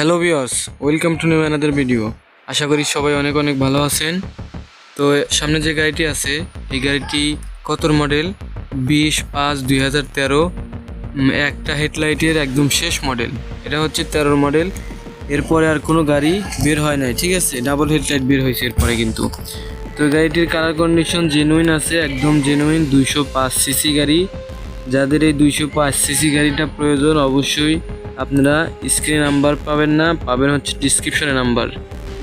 Hello বিয়স welcome to new another video. আশা করি সবাই অনেক অনেক ভালো আছেন। তো, সামনে যে গাড়িটি আছে, এই গাড়িটি কতর মডেল? বিশ পাঁচ দুই হাজার তেরো। একটা হেডলাইটের একদম শেষ মডেল। এটা হচ্ছে তেরোর মডেল। এরপরে আর কোনো গাড়ি বের হয় নাই, ঠিক আছে? ডাবল হেডলাইট বের হয়েছে এরপরে কিন্তু। তো, গাড়িটির কালার কন্ডিশন জেনুইন আছে, একদম জেনুইন দুইশো পাঁচ সিসি গাড়ি। যাদের এই দুইশো পাঁচ সিসি গাড়িটা প্রয়োজন, অবশ্যই আপনারা স্ক্রিনে নাম্বার পাবেন না, পাবেন হচ্ছে ডিসক্রিপশনে নাম্বার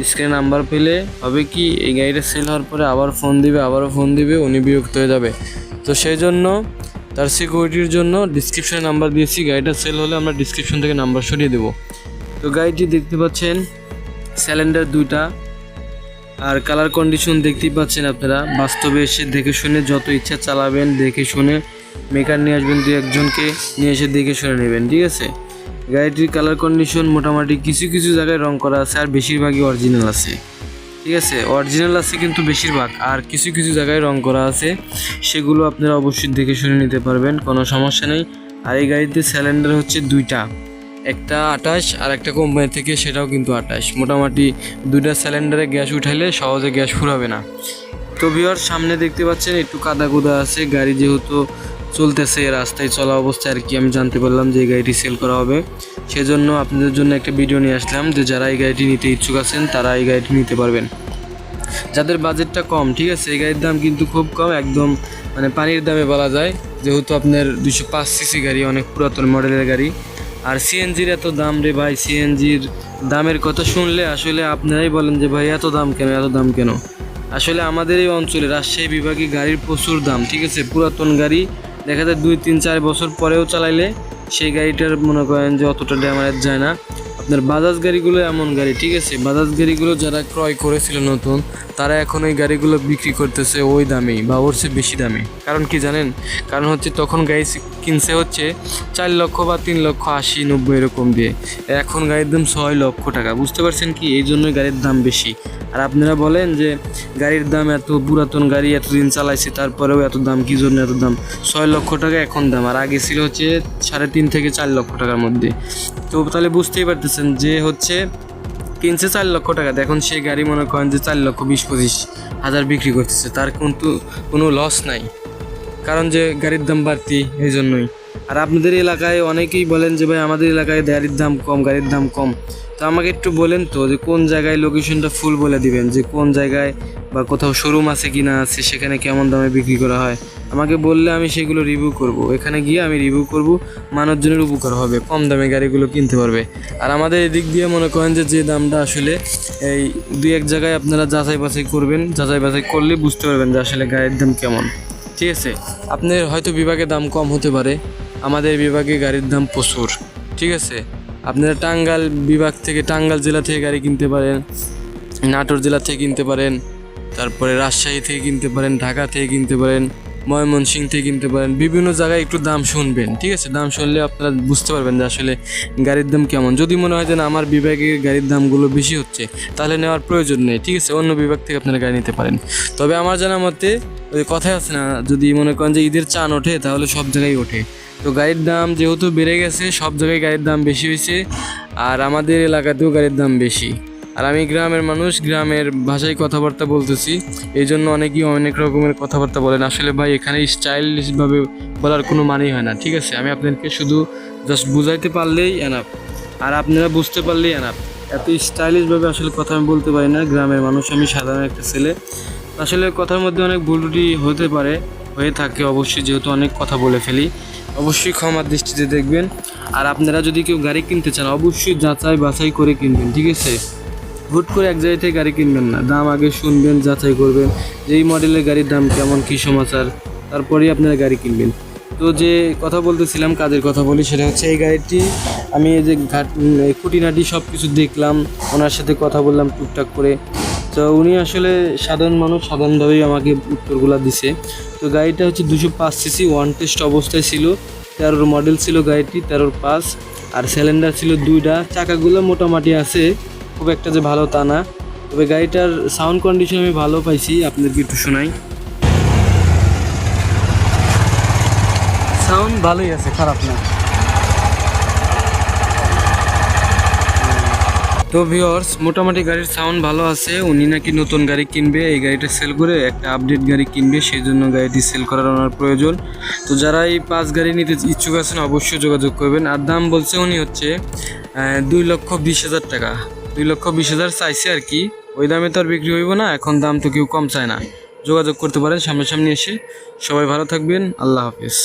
স্ক্রিনে নাম্বার পেলে হবে কি, এই গাড়িটা সেল হওয়ার পরে আবার ফোন দিবে আবারও ফোন দিবে, উনি বিরক্ত হয়ে যাবে। তো সেই জন্য তার সিকিউরিটির জন্য ডিসক্রিপশনে নাম্বার দিয়েছি, গাড়িটা সেল হলে আমরা ডিসক্রিপশন থেকে নাম্বার সরিয়ে দেবো। তো গাড়িটি দেখতে পাচ্ছেন স্যালেন্ডার দুইটা। আর কালার কন্ডিশন দেখতেই পাচ্ছেন আপনারা, বাস্তবে এসে দেখে শুনে যত ইচ্ছা চালাবেন, দেখে শুনে মেকার নিয়ে আসবেন দু একজনকে, নিয়ে এসে দেখে শুনে নেবেন, ঠিক আছে? গাড়িটির কালার কন্ডিশন মোটামুটি কিছু কিছু জায়গায় রং করা আছে আর বেশিরভাগই অরিজিনাল আছে। ঠিক আছে? অরিজিনাল আছে কিন্তু বেশিরভাগ। আর কিছু কিছু জায়গায় রং করা আছে। সেগুলো আপনারা অবশ্যই দেখে শুনে নিতে পারবেন, কোনো সমস্যা নেই। আর এই গাড়িতে সিলিন্ডার হচ্ছে দুইটা। একটা আটাশ আর একটা কোম্পানি থেকে সেটাও কিন্তু আটাশ মোটামুটি দুইটা সিলিন্ডারে গ্যাস উঠাইলে সহজে গ্যাস ফুরাবে না। তো ভিওর সামনে দেখতে পাচ্ছেন একটু কাদা কুদা আছে। গাড়ি যেহেতু চলতেছে, রাস্তায় চলা অবস্থায় আর কি আমি জানতে পারলাম যে এই গাড়িটি সেল করা হবে। সেজন্য আপনাদের জন্য একটা ভিডিও নিয়ে আসলাম যে যারা এই গাড়িটি নিতে ইচ্ছুক আছেন, তারা এই গাড়িটি নিতে পারবেন। যাদের বাজেটটা কম, ঠিক আছে, এই গাড়ির দাম কিন্তু খুব কম, একদম মানে পানির দামে বলা যায়। যেহেতু আপনার দুশো পাঁচ সিসি গাড়ি, অনেক পুরাতন মডেলের গাড়ি। আর সিএনজির এত দাম রে ভাই সিএনজির দামের কথা শুনলে আসলে আপনারাই বলেন যে ভাই, এত দাম কেন, এত দাম কেন? আসলে আমাদের এই অঞ্চলে রাজশাহী বিভাগে গাড়ির প্রচুর দাম, ঠিক আছে, পুরাতন গাড়ি দেখা যায় দুই, তিন, চার বছর পরেও চালাইলে সেই গাড়িটার মনে করেন যে অতটা ড্যামেজ যায় না। আপনার বাজাজ গাড়িগুলো এমন গাড়ি, ঠিক আছে? বাজাজ গাড়িগুলো যারা ক্রয় করেছিল নতুন, তারা এখন ওই গাড়িগুলো বিক্রি করতেছে ওই দামে বা ওর চেয়ে বেশি দামে। কারণ কি জানেন? কারণ হচ্ছে তখন গাড়ি কিনছে হচ্ছে চার লক্ষ বা তিন লক্ষ আশি, নব্বই এরকম দিয়ে। এখন গাড়ির দাম ছয় লক্ষ টাকা, বুঝতে পারছেন কি? এই জন্যই গাড়ির দাম বেশি। আর আপনারা বলেন যে গাড়ির দাম এত, পুরাতন গাড়ি এতদিন চালাইছে, তারপরেও এত দাম, কি জন্য এত দাম? ছয় লক্ষ টাকা এখন দাম, আর আগে ছিল হচ্ছে সাড়ে তিন থেকে চার লক্ষ টাকার মধ্যে। তো তাহলে বুঝতেই পারতেছেন যে হচ্ছে কিনছে চার লক্ষ টাকা। এখন সেই গাড়ি মনে করেন যে চার লক্ষ বিশ পঁচিশ হাজার বিক্রি করতেছে, তার কিন্তু কোনো লস নাই। কারণ যে গাড়ির দাম বাড়তি, এই জন্যই। আর আপনাদের এলাকায় অনেকেই বলেন যে, ভাই, আমাদের এলাকায় গাড়ির দাম কম, গাড়ির দাম কম। তো আমাকে একটু বলেন তো যে, কোন জায়গায় লোকেশনটা ফুল বলে দিবেন? যে, কোন জায়গায় বা কোথাও শোরুম আছে কি না আছে সেখানে কেমন দামে বিক্রি করা হয়? আমাকে বললে আমি সেগুলো রিভিউ করব। এখানে গিয়ে আমি রিভিউ করব, মানুষজনের উপকার হবে, কম দামে গাড়িগুলো কিনতে পারবে। আর আমাদের এদিক দিয়ে মনে করেন যে যে দামটা আসলে এই দুই এক জায়গায় আপনারা যাচাই বাছাই করবেন, যাচাই বাছাই করলে বুঝতে পারবেন যে আসলে গাড়ির দাম কেমন। ঠিক আছে? আপনার হয়তো বিভাগে দাম কম হতে পারে আমাদের বিভাগে গাড়ির দাম প্রচুর। ঠিক আছে? আপনারা টাঙ্গাল বিভাগ থেকে টাঙ্গাল জেলা থেকে গাড়ি কিনতে পারেন, নাটোর জেলা থেকে কিনতে পারেন, তারপরে রাজশাহী থেকে কিনতে পারেন, ঢাকা থেকে কিনতে পারেন। ময়মনসিং থেকে কিনতে পারেন। বিভিন্ন জায়গায় একটু দাম শুনবেন, ঠিক আছে? দাম শুনলে আপনারা বুঝতে পারবেন যে আসলে গাড়ির দাম কেমন। যদি মনে হয় যে না, আমার বিভাগে গাড়ির দামগুলো বেশি হচ্ছে, তাহলে নেওয়ার প্রয়োজন নেই, ঠিক আছে? অন্য বিভাগ থেকে আপনারা গাড়ি নিতে পারেন। তবে আমার জানা মতে, ওই কথাই আছে না, যদি মনে করেন যে ঈদের চান ওঠে, তাহলে সব জায়গায় ওঠে। তো গাড়ির দাম যেহেতু বেড়ে গেছে, সব জায়গায় গাড়ির দাম বেশি হয়েছে, আর আমাদের এলাকাতেও গাড়ির দাম বেশি। আর আমি গ্রামের মানুষ, গ্রামের ভাষায় কথাবার্তা বলতেছি। এই জন্য অনেকেই অনেক রকমের কথাবার্তা বলেন। আসলে ভাই, এখানে স্টাইলিশভাবে বলার কোনো মানেই হয় না, ঠিক আছে? আমি আপনাদেরকে শুধু জাস্ট বুঝাইতে পারলেই এনাফ আর আপনারা বুঝতে পারলেই এনাফ এত স্টাইলিশভাবে আসলে কথা আমি বলতে পারি না, গ্রামের মানুষ, আমি সাধারণ একটা ছেলে। আসলে কথার মধ্যে অনেক ভুল হতে পারে, হয়ে থাকে অবশ্যই, যেহেতু অনেক কথা বলে ফেলি। অবশ্যই ক্ষমার দৃষ্টিতে দেখবেন। আর আপনারা যদি কেউ গাড়ি কিনতে চান, অবশ্যই যাচাই বাছাই করে কিনবেন, ঠিক আছে? হুট করে এক জায়গা থেকে গাড়ি কিনবেন না। দাম আগে শুনবেন, যাচাই করবেন যে এই মডেলের গাড়ির দাম কেমন, কী সমাচার, তারপরেই আপনারা গাড়ি কিনবেন। তো যে কথা বলতেছিলাম, কাজের কথা বলি, সেটা হচ্ছে এই গাড়িটি আমি এই যে ঘাট খুঁটিনাটি সব কিছু দেখলাম, ওনার সাথে কথা বললাম টুকটাক করে। তো উনি আসলে সাধারণ মানুষ, সাধারণভাবেই আমাকে উত্তরগুলো দিছে। তো গাড়িটা হচ্ছে দুশো পাঁচ সিসি ওয়ান টেস্ট অবস্থায় ছিল। তেরোর মডেল ছিল গাড়িটি, তেরোর পাঁচ। আর সিলিন্ডার ছিল দুইটা। চাকাগুলো মোটামুটি আছে। খুব একটা যে ভালো তা না। তবে গাড়িটার সাউন্ড কন্ডিশন আমি ভালো পাইছি, আপনাদেরকে একটু শোনাই। সাউন্ড ভালোই আছে, খারাপ না। তো ভিওর্স মোটামুটি গাড়ির সাউন্ড ভালো আছে, উনি নাকি নতুন গাড়ি কিনবে, এই গাড়িটা সেল করে একটা আপডেট গাড়ি কিনবে, সেই জন্য গাড়িটি সেল করার ওনার প্রয়োজন। তো যারা এই পাঁচ গাড়ি নিতে ইচ্ছুক আছেন, অবশ্যই যোগাযোগ করবেন। আর দাম বলছে উনি হচ্ছে দুই লক্ষ বিশ হাজার টাকা। দুই লক্ষ বিশ হাজার চাইছে আর কি। ওই দামে তো আর বিক্রি হইব না, এখন দাম তো কেউ কম চায় না। যোগাযোগ করতে পারেন সামনাসামনি এসে। সবাই ভালো থাকবেন, আল্লাহ হাফিজ।